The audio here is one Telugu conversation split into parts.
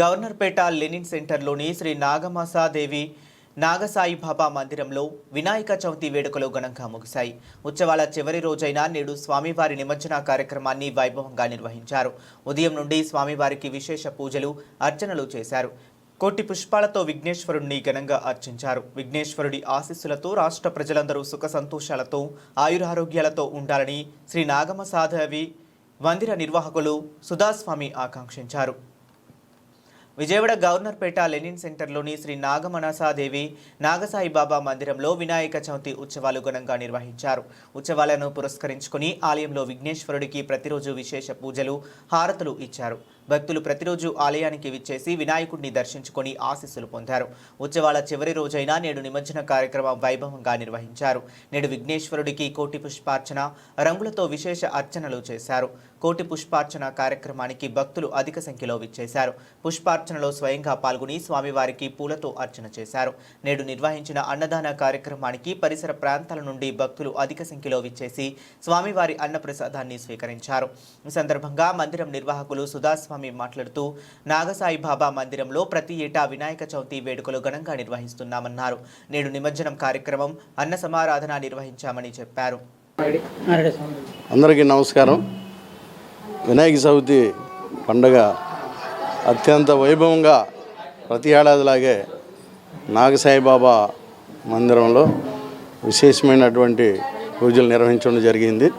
గవర్నర్పేట లెనిన్ సెంటర్లోని శ్రీ నాగమాసాదేవి నాగసాయి బాబా మందిరంలో వినాయక చవితి వేడుకలు ఘనంగా ముగిశాయి. ఉత్సవాల చివరి రోజైన నేడు స్వామివారి నిమజ్జన కార్యక్రమాన్ని వైభవంగా నిర్వహించారు. ఉదయం నుండి స్వామివారికి విశేష పూజలు అర్చనలు చేశారు. కోటి పుష్పాలతో విఘ్నేశ్వరుణ్ణి ఘనంగా అర్చించారు. విఘ్నేశ్వరుడి ఆశీస్సులతో రాష్ట్ర ప్రజలందరూ సుఖ సంతోషాలతో ఆయురారోగ్యాలతో ఉండాలని శ్రీ నాగమసాదేవి మందిర నిర్వాహకులు సుధాస్వామి ఆకాంక్షించారు. విజయవాడ గవర్నర్పేట లెనిన్ సెంటర్లోని శ్రీ నాగమనసాదేవి నాగసాయి బాబా మందిరంలో వినాయక చవితి ఉత్సవాలు ఘనంగా నిర్వహించారు. ఉత్సవాలను పురస్కరించుకుని ఆలయంలో విఘ్నేశ్వరుడికి ప్రతిరోజు విశేష పూజలు హారతులు ఇచ్చారు. భక్తులు ప్రతిరోజు ఆలయానికి విచ్చేసి వినాయకుడిని దర్శించుకొని ఆశీస్సులు పొందారు. ఉత్సవాల చివరి రోజైన నేడు నిమజ్జన కార్యక్రమం వైభవంగా నిర్వహించారు. నేడు విఘ్నేశ్వరుడికి కోటి పుష్పార్చన రంగులతో విశేష అర్చనలు చేశారు. కోటి పుష్పార్చన కార్యక్రమానికి భక్తులు అధిక సంఖ్యలో విచ్చేశారు. పుష్పార్చనలో స్వయంగా పాల్గొని స్వామివారికి పూలతో అర్చన చేశారు. నేడు నిర్వహించిన అన్నదాన కార్యక్రమానికి పరిసర ప్రాంతాల నుండి భక్తులు అధిక సంఖ్యలో విచ్చేసి స్వామివారి అన్నప్రసాదాన్ని స్వీకరించారు. ఈ సందర్భంగా మందిరం నిర్వాహకులు సుధాస్వామి మాట్లాడుతూ నాగసాయి బాబా మందిరంలో ప్రతి ఏటా వినాయక చవితి వేడుకలు ఘనంగా నిర్వహిస్తున్నామన్నారు. నేడు నిమజ్జనం కార్యక్రమం అన్న సమారాధన నిర్వహించామని చెప్పారు. అందరికీ నమస్కారం. వినాయక చవితి పండుగ అత్యంత వైభవంగా ప్రతి ఏడాదిలాగే నాగసాయిబాబా మందిరంలో విశేషమైనటువంటి పూజలు నిర్వహించడం జరిగింది.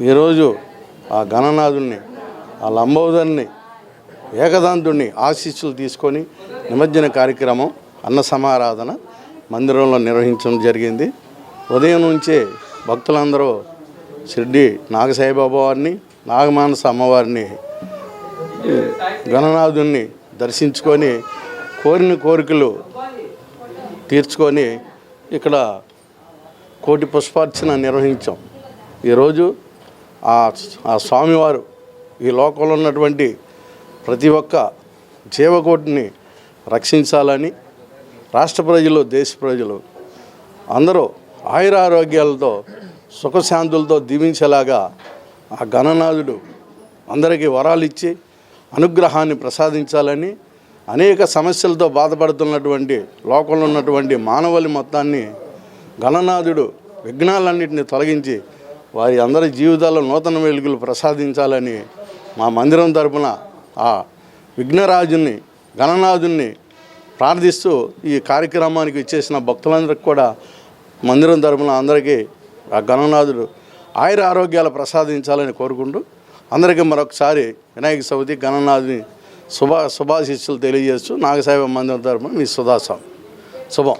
ఈరోజు ఆ గణనాథుణ్ణి ఆ లంబోదరిని ఏకదాంతుణ్ణి ఆశీస్సులు తీసుకొని నిమజ్జన కార్యక్రమం అన్న సమారాధన మందిరంలో నిర్వహించడం జరిగింది. ఉదయం నుంచే భక్తులందరూ షిర్డి నాగసాయిబాబా వారిని నాగమానస అమ్మవారిని గణనాథుణ్ణి దర్శించుకొని కోరిన కోరికలు తీర్చుకొని ఇక్కడ కోటి పుష్పార్చన నిర్వహించాం. ఈరోజు ఆ ఆ స్వామివారు ఈ లోకంలో ఉన్నటువంటి ప్రతి ఒక్క జీవకోటిని రక్షించాలని రాష్ట్ర ప్రజలు దేశ ప్రజలు అందరూ ఆయురారోగ్యాలతో సుఖశాంతులతో దీవించేలాగా ఆ గణనాథుడు అందరికీ వరాలు ఇచ్చి అనుగ్రహాన్ని ప్రసాదించాలని అనేక సమస్యలతో బాధపడుతున్నటువంటి లోకంలో ఉన్నటువంటి మానవాళి మొత్తాన్ని గణనాథుడు విఘ్నాలన్నింటినీ తొలగించి వారి అందరి జీవితాల్లో నూతన వెలుగులు ప్రసాదించాలని మా మందిరం తరపున ఆ విఘ్నరాజుని గణనాథుని ప్రార్థిస్తూ ఈ కార్యక్రమానికి ఇచ్చేసిన భక్తులందరికీ కూడా మందిరం తరపున అందరికీ ఆ గణనాథుడు ఆయుర ఆరోగ్యాలు ప్రసాదించాలని కోరుకుంటూ అందరికీ మరొకసారి వినాయక చవితి గణనాథుని శుభ శుభాశిస్సులు తెలియజేస్తూ నాగసాయిబ మందిరం తరపున మీ సుధాసం శుభం.